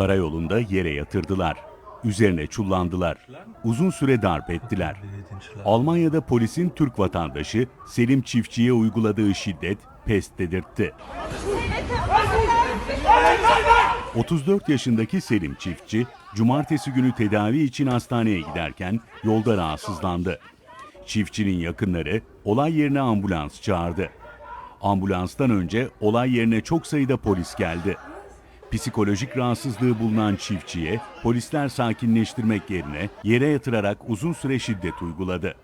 Karayolunda yere yatırdılar. Üzerine çullandılar. Uzun süre darp ettiler. Almanya'da polisin Türk vatandaşı Selim Çiftçi'ye uyguladığı şiddet pes dedirtti. 34 yaşındaki Selim Çiftçi, cumartesi günü tedavi için hastaneye giderken yolda rahatsızlandı. Çiftçinin yakınları olay yerine ambulans çağırdı. Ambulanstan önce olay yerine çok sayıda polis geldi. Psikolojik rahatsızlığı bulunan çiftçiye polisler sakinleştirmek yerine yere yatırarak uzun süre şiddet uyguladı.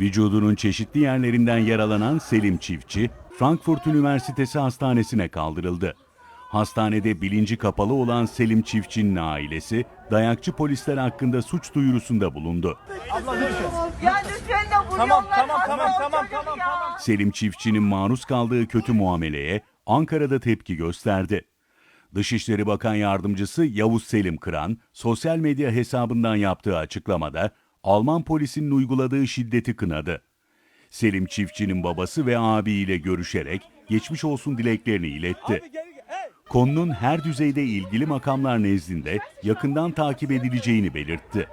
Vücudunun çeşitli yerlerinden yaralanan Selim Çiftçi, Frankfurt Üniversitesi Hastanesi'ne kaldırıldı. Hastanede bilinci kapalı olan Selim Çiftçi'nin ailesi, dayakçı polisler hakkında suç duyurusunda bulundu. Ya lütfen de vuruyorlar. Tamam, tamam, hasta tamam, o tamam, çocuk tamam, ya. tamam. Selim Çiftçi'nin maruz kaldığı kötü muameleye Ankara'da tepki gösterdi. Dışişleri Bakan Yardımcısı Yavuz Selim Kıran, sosyal medya hesabından yaptığı açıklamada Alman polisinin uyguladığı şiddeti kınadı. Selim Çiftçi'nin babası ve abiyle görüşerek geçmiş olsun dileklerini iletti. Konunun her düzeyde ilgili makamlar nezdinde yakından takip edileceğini belirtti.